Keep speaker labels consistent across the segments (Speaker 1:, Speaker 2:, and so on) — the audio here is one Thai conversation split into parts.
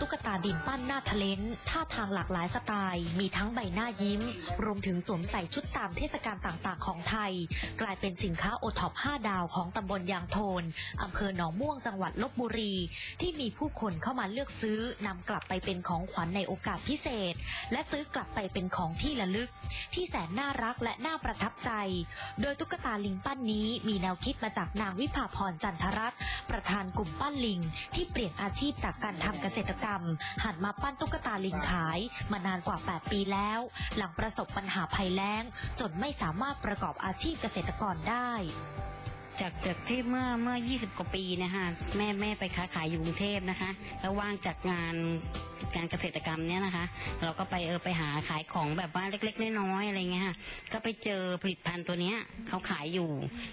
Speaker 1: ตุ๊กตาดินปั้นหน้าทะเลนท่าทางหลากหลายสไตล์ มีทั้งใบหน้ายิ้ม รวมถึงสวมใส่ชุดตามเทศกาลต่างๆ ของไทย กลายเป็นสินค้าโอท็อป 5 ดาวของตำบลยางโทนอำเภอหนองม่วงจังหวัดลบบุรี ที่มีผู้คนเข้ามาเลือกซื้อนำกลับไปเป็นของขวัญในโอกาสพิเศษ และซื้อกลับไปเป็นของที่ระลึก ที่แสนน่ารักและน่าประทับใจ โดยตุ๊กตาลิงปั้นนี้มีแนวคิดมาจากนางวิภาพรจันทรัตน์ประธานกลุ่มปั้นลิง ที่เปลี่ยนอาชีพจากการทำเกษตรกรรมหันมาปั้นตุ๊กตาลิงขายมานานกว่า 8 ปีแล้ว หลังประสบปัญหาภัยแล้ง จนไม่สามารถประกอบอาชีพเกษตรกรได้
Speaker 2: จากจากที่เมื่อเมื่อ 20 กว่าปีนะคะแม่แม่ไปค้าขายอยู่กรุงเทพนะคะ แล้วว่างจากงานการเกษตรกรรมเนี้ยนะคะ เราก็ไปเออไปหาขายของแบบว่าเล็ก ๆ น้อยๆอะไรเงี้ยค่ะก็ไปเจอผลิตภัณฑ์ตัวเนี้ยเขาขายอยู่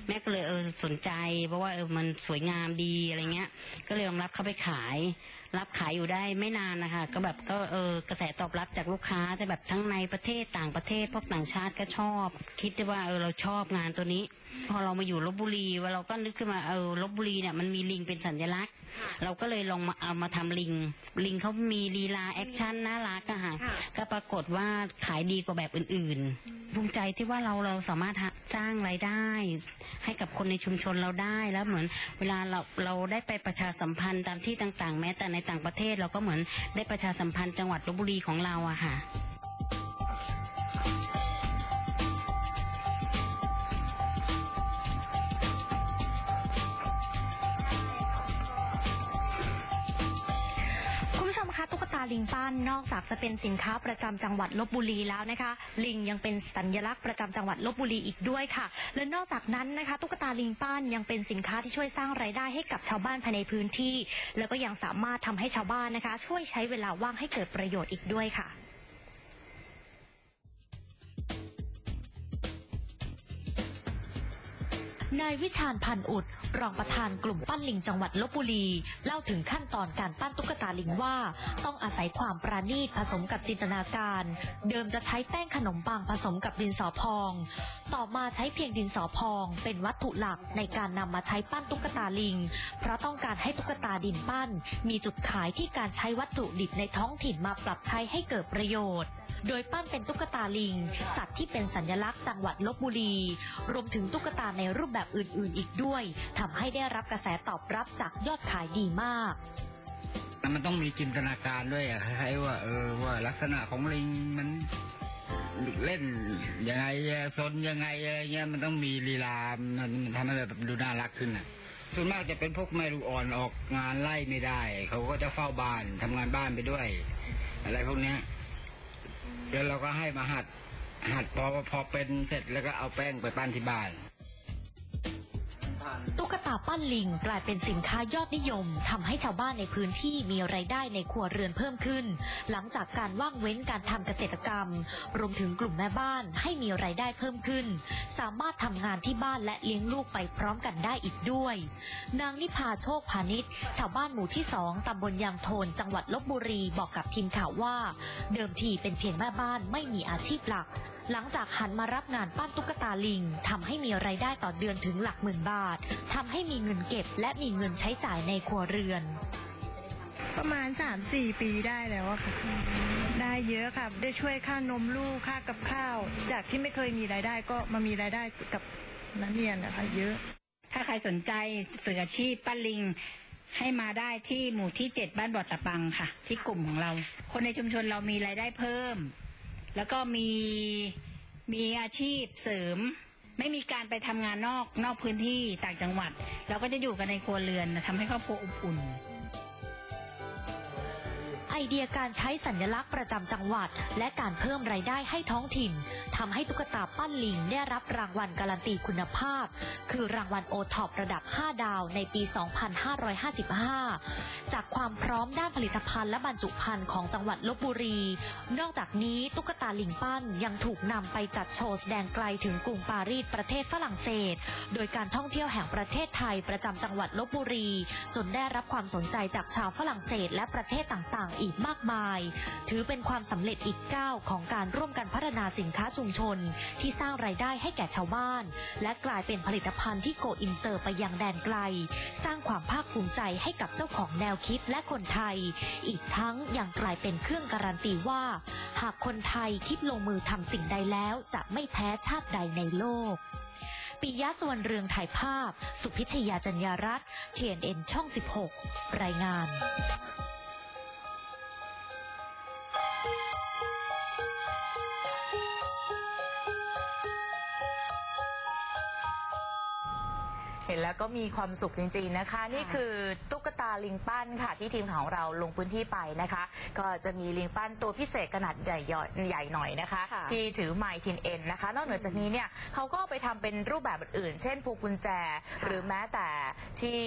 Speaker 2: แม่ก็เลยเออสนใจ เพราะว่าเออมันสวยงามดีอะไรเงี้ย ก็เลยลองรับเขาไปขายรับขายอยู่ได้ไม่นานนะคะก็แบบก็เออกระแสตอบรับจากลูกค้าแต่แบบทั้งในประเทศต่างประเทศพวกต่างชาติก็ชอบ คิดว่าเออเราชอบงานตัวนี้ พอเรามาอยู่ลบบุรีว่าเราก็นึกขึ้นมาเออลบบุรีเนี่ยมันมีลิงเป็นสัญลักษณ์ เราก็เลยลองมาเอามาทำลิง ลิงเขามีลีลาแอคชั่นน่ารักอะค่ะก็ปรากฏว่าขายดีกว่าแบบอื่นๆภูมิใจที่ว่าเราเราสามารถหาจ้างรายได้ ให้กับคนในชุมชนเราได้แล้วเหมือน เวลาเราเราได้ไปประชาสัมพันธ์ตามที่ต่างๆ แม้แต่ในในต่างประเทศ เราก็เหมือนได้ประชาสัมพันธ์จังหวัดลบบุรีของเราอะค่ะา
Speaker 1: ลิงปั้นนอกจากจะเป็นสินค้าประจำจังหวัดลบบุรีแล้วนะคะ ลิงยังเป็นสัญลักษณ์ประจำจังหวัดลบบุรีอีกด้วยค่ะ และนอกจากนั้นนะคะ ตุ๊กตาลิงปั้นยังเป็นสินค้าที่ช่วยสร้างรายได้ให้กับชาวบ้านภายในพื้นที่ แล้วก็ยังสามารถทำให้ชาวบ้านนะคะ ช่วยใช้เวลาว่างให้เกิดประโยชน์อีกด้วยค่ะ นายวิชาญพันอุด รองประธานกลุ่มปั้นลิงจังหวัดลบบุรี เล่าถึงขั้นตอนการปั้นตุ๊กตาลิงว่า ต้องอาศัยความปราณีตผสมกับจินตนาการ เดิมจะใช้แป้งขนมปังผสมกับดินสอพอง ต่อมาใช้เพียงดินสอพอง เป็นวัตถุหลักในการนำมาใช้ปั้นตุ๊กตาลิง เพราะต้องการให้ตุ๊กตาดินปั้น มีจุดขายที่การใช้วัตถุดิบในท้องถิ่นมาปรับใช้ให้เกิดประโยชน์ โดยปั้นเป็นตุ๊กตาลิง สัตว์ที่เป็นสัญลักษณ์จังหวัดลบบุรี รวมถึงตุ๊กตาในรูปแบบแบบอื่นๆอีกด้วยทำให้ได้รับกระแสตอบรับจากยอดขายดีมาก
Speaker 3: มันต้องมีจินตนาการด้วยอะคล้ายๆว่า เออว่าลักษณะของลิงมันเล่นยังไงซนยังไงอะไรเงี้ยมันต้องมีลีลา มันทำให้แบบดูน่ารักขึ้นอะส่วนมากจะเป็นพวกแม่ลูกอ่อนออกงานไล่ไม่ได้ เขาก็จะเฝ้าบ้านทำงานบ้านไปด้วย อะไรพวกเนี้ยแล้วเราก็ให้มาหัดหัดพอพอเป็นเสร็จแล้วก็เอาแป้งไปปั้นที่บ้าน
Speaker 1: ตุ๊กตาปั้นลิงกลายเป็นสินค้ายอดนิยมทำให้ชาวบ้านในพื้นที่มีไรายได้ในครัวเรือนเพิ่มขึ้น หลังจากการว่างเว้นการทำเกษตรกรรม รวมถึงกลุ่มแม่บ้านให้มีไรายได้เพิ่มขึ้น สามารถทำงานที่บ้านและเลี้ยงลูกไปพร้อมกันได้อีกด้วย นางนิพาโชคพาณิชย์ชาวบ้านหมู่ที่สองตำบลยางโทนจังหวัดลบบุรีบอกกับทีมข่าวว่า เดิมทีเป็นเพียงแม่บ้านไม่มีอาชีพหลัก หลังจากหันมารับงานปั้นตุ๊กตาลิงทำให้มีไรายได้ต่อเดือนถึงหลักหมื่นบาททำให้มีเงินเก็บและมีเงินใช้จ่ายในครัวเรือน
Speaker 4: ประมาณสามสี่ปีได้แล้วอะค่ะ ได้เยอะค่ะ ได้ช่วยค่านมลูกค่ากับข้าว จากที่ไม่เคยมีรายได้ก็มามีรายได้กับนักเรียนนะคะเยอะ
Speaker 2: ถ้าใครสนใจฝึกอาชีพปั้นลิงให้มาได้ที่หมู่ที่เจ็ดบ้านบ่อตะปังค่ะ ที่กลุ่มของเรา คนในชุมชนเรามีรายได้เพิ่ม แล้วก็มีมีอาชีพเสริม ไม่มีการไปทำงานนอกนอกพื้นที่ต่างจังหวัด เราก็จะอยู่กันในครัวเรือนทำให้ครอบครัวอบอุ่น
Speaker 1: ไอเดียการใช้สัญลักษณ์ประจำจังหวัด และการเพิ่มรายได้ให้ท้องถิ่นทำให้ตุ๊กตาปั้นลิงได้รับรางวัลการันตีคุณภาพ คือรางวัลโอท็อประดับ 5 ดาวในปี 2555 จากความพร้อมด้านผลิตภัณฑ์และบรรจุภัณฑ์ของจังหวัดลบบุรี นอกจากนี้ตุ๊กตาลิงปั้นยังถูกนำไปจัดโชว์แสดงไกลถึงกรุงปารีสประเทศฝรั่งเศส โดยการท่องเที่ยวแห่งประเทศไทยประจำจังหวัดลบบุรี จนได้รับความสนใจจากชาวฝรั่งเศสและประเทศต่างๆ อีกอีกมากมาย ถือเป็นความสำเร็จอีกก้าวของการร่วมกันพัฒนาสินค้าชุมชน ที่สร้างรายได้ให้แก่ชาวบ้าน และกลายเป็นผลิตภัณฑ์ที่โกอินเตอร์ไปยังแดนไกล สร้างความภาคภูมิใจให้กับเจ้าของแนวคิดและคนไทย อีกทั้งยังกลายเป็นเครื่องการันตีว่า หากคนไทยคิดลงมือทำสิ่งใดแล้ว จะไม่แพ้ชาติใดในโลกปิยะสวรรณเรืองถ่ายภาพ สุพิชยาจัญญารัตน์ TNN ช่อง 16 รายงาน
Speaker 5: เห็นแล้วก็มีความสุขจริงๆนะคะ นี่คือตุ๊กตาลิงปั้นค่ะ ที่ทีมข่าวของเราลงพื้นที่ไปนะคะ ก็จะมีลิงปั้นตัวพิเศษขนาดใหญ่ๆใหญ่หน่อยนะคะ
Speaker 6: ค่ะ
Speaker 5: ที่ถือไมค์ทินเอ็นนะคะ นอกเหนือจากนี้เนี่ยเขาก็เอาไปทำเป็นรูปแบบอื่นๆ เช่นพวงกุญแจ หรือแม้แต่ที่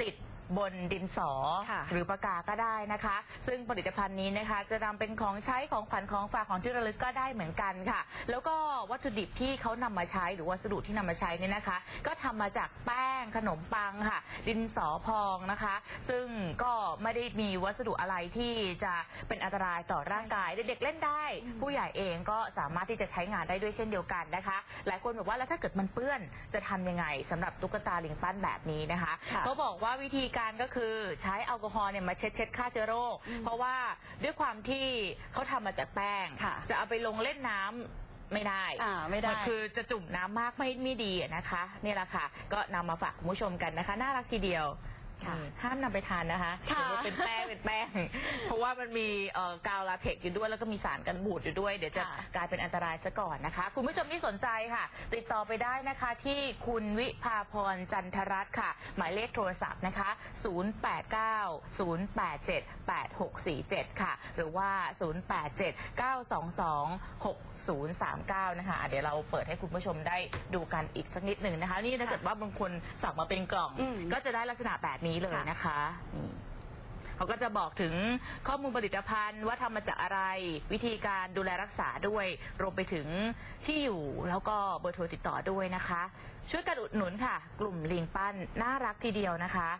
Speaker 5: ติด บนดินสอ
Speaker 6: ค่ะ
Speaker 5: หรือปากกาก็ได้นะคะ ซึ่งผลิตภัณฑ์นี้นะคะ จะนำเป็นของใช้ของขวัญของฝากของที่ระลึกก็ได้เหมือนกันค่ะ แล้วก็วัตถุดิบที่เขานำมาใช้หรือวัสดุที่นำมาใช้เนี่ยนะคะ ก็ทำมาจากแป้งขนมปังค่ะ ดินสอพองนะคะ ซึ่งก็ไม่ได้มีวัสดุอะไรที่จะเป็นอันตรายต่อร่างกาย เด็กๆเล่นได้ผู้ใหญ่เองก็สามารถที่จะใช้งานได้ด้วยเช่นเดียวกันนะคะ หลายคนบอกว่าแล้วถ้าเกิดมันเปื้อนจะทำยังไงสำหรับตุ๊กตาลิงปั้นแบบนี้นะคะ
Speaker 6: ค่ะ
Speaker 5: เขาบอกว่าวิธีการก็คือใช้แอลกอฮอล์เนี่ยมาเช็ดเช็ดฆ่าเชื้อโรค เพราะว่าด้วยความที่เขาทำมาจากแป้ง
Speaker 6: ค่ะ
Speaker 5: จะเอาไปลงเล่นน้ำไม่ได้
Speaker 6: อ่าไม่ได้
Speaker 5: นคือจะจุ่มน้ำมากไม่ไม่ดีอะนะคะ นี่แหละค่ะ ก็นำมาฝากคุณผู้ชมกันนะคะ น่ารักทีเดียว
Speaker 6: ค่ะ
Speaker 5: อืมห้ามนำไปทานนะคะ
Speaker 6: ค่ะ
Speaker 5: เดี๋ยวมันเป็นแป้งเป็นแป้ง เพราะว่ามันมีเอ่อกาวลาเทกซ์อยู่ด้วยแล้วก็มีสารกันบูดอยู่ด้วย เดี๋ยวจะ
Speaker 6: ค่ะ
Speaker 5: กลายเป็นอันตรายซะก่อนนะคะ คุณผู้ชมที่สนใจค่ะ ติดต่อไปได้นะคะที่คุณวิภาพรจันทรัตน์ค่ะ หมายเลขโทรศัพท์นะคะ 089-087-8647 ค่ะ หรือว่า 087-922-6039 นะคะอะเดี๋ยวเราเปิดให้คุณผู้ชมได้ดูกันอีกสักนิดหนึ่งนะคะ นี่ถ้าเกิดว่าบางคนสั่งมาเป็นกล่อง
Speaker 6: อืม
Speaker 5: ก็จะได้ลักษณะแบบนี้เลยนะคะนี่เขาก็จะบอกถึงข้อมูลผลิตภัณฑ์ว่าทำมาจากอะไร วิธีการดูแลรักษาด้วย รวมไปถึงที่อยู่แล้วก็เบอร์โทรติดต่อด้วยนะคะ ช่วยกันอุดหนุนค่ะ กลุ่มลิงปั้นน่ารักทีเดียวนะคะ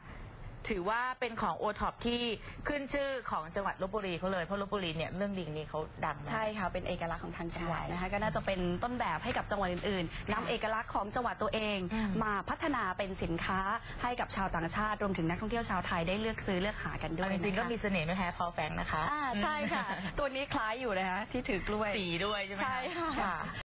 Speaker 5: ถือว่าเป็นของโอท็อปที่ขึ้นชื่อของจังหวัดลบบุรีเขาเลย เพราะลบบุรีเนี่ยเรื่องลิงนี่เขาดังมาก
Speaker 6: ใช่ค่ะ เป็นเอกลักษณ์ของทางจังหวัด
Speaker 5: ใช่
Speaker 6: นะคะ ก็น่าจะเป็นต้นแบบให้กับจังหวัดอื่นๆนำเอกลักษณ์ของจังหวัดตัวเอง
Speaker 5: อืม
Speaker 6: มาพัฒนาเป็นสินค้าให้กับชาวต่างชาติรวมถึงนักท่องเที่ยวชาวไทยได้เลือกซื้อเลือกหากันด้วย
Speaker 5: เอาจริงๆก็
Speaker 6: นะคะ
Speaker 5: มีเสน่ห์ไม่แพ้พอแฟงนะคะ
Speaker 6: อ่าใช่ค่ะ ตัวนี้คล้ายอยู่นะคะที่ถือกล้วย
Speaker 5: สีด้วยใช่ไหมคะ
Speaker 6: ใช่ค่ะ